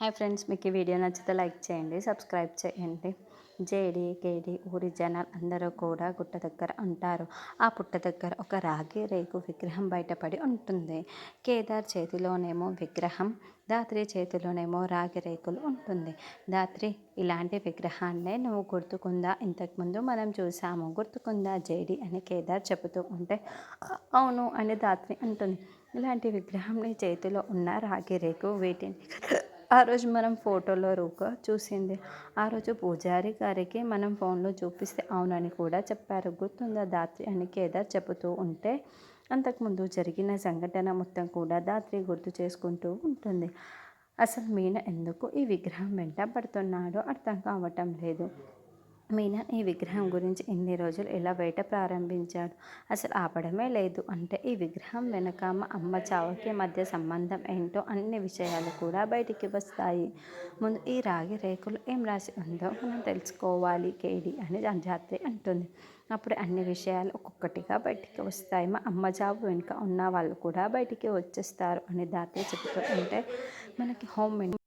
Hi friends మీకు ఈ video నచ్చితే లైక్ చేయండి సబ్స్క్రైబ్ చేయండి. జేడి కేడి ఊరి జనాలు అందరూ కూడా గుట్ట దగ్గర ఉంటారు. ఆ పుట్ట దగ్గర ఒక రాగి రేకు విగ్రహం బయటపడి ఉంటుంది. కేదార్ చేతిలోనేమో విగ్రహం దాత్రి చేతిలోనేమో రాగి రేకులు ఉంటుంది. దాత్రి ఇలాంటి విగ్రహాన్నే నువ్వు గుర్తుకుందా? ఇంతకుముందు మనం చూసాము గుర్తుకుందా జేడి అని కేదార్ చెబుతూ ఉంటే అవును అని దాత్రి అంటుంది. ఇలాంటి విగ్రహం నీ చేతిలో ఉన్న రాగి రేకు వీటిని ఆ రోజు మనం ఫోటోలో రూక చూసింది. ఆ రోజు పూజారి గారికి మనం ఫోన్లో చూపిస్తే అవునని కూడా చెప్పారు. గుర్తుందా దాత్రి అని కేదార్ చెబుతూ ఉంటే అంతకుముందు జరిగిన సంఘటన మొత్తం కూడా దాత్రి గుర్తు చేసుకుంటూ ఉంటుంది. అసలు మీన ఎందుకు ఈ విగ్రహం వెంట పడుతున్నాడో అర్థం కావటం లేదు. మీనా ఈ విగ్రహం గురించి ఇన్ని రోజులు ఎలా బయట ప్రారంభించాడు. అసలు ఆపడమే లేదు. అంటే ఈ విగ్రహం వెనక మా అమ్మ చావుకి మధ్య సంబంధం ఏంటో అన్ని విషయాలు కూడా బయటికి వస్తాయి. ముందు ఈ రాగి రేకులు ఏం రాసి ఉందో మనం తెలుసుకోవాలి. కేడి అని జాత్రి అంటుంది. అప్పుడు అన్ని విషయాలు ఒక్కొక్కటిగా బయటికి వస్తాయి. మా అమ్మ జాబు వెనుక ఉన్న వాళ్ళు కూడా బయటికి వచ్చేస్తారు అని దాత్రి చెప్తూ ఉంటే మనకి హోమ్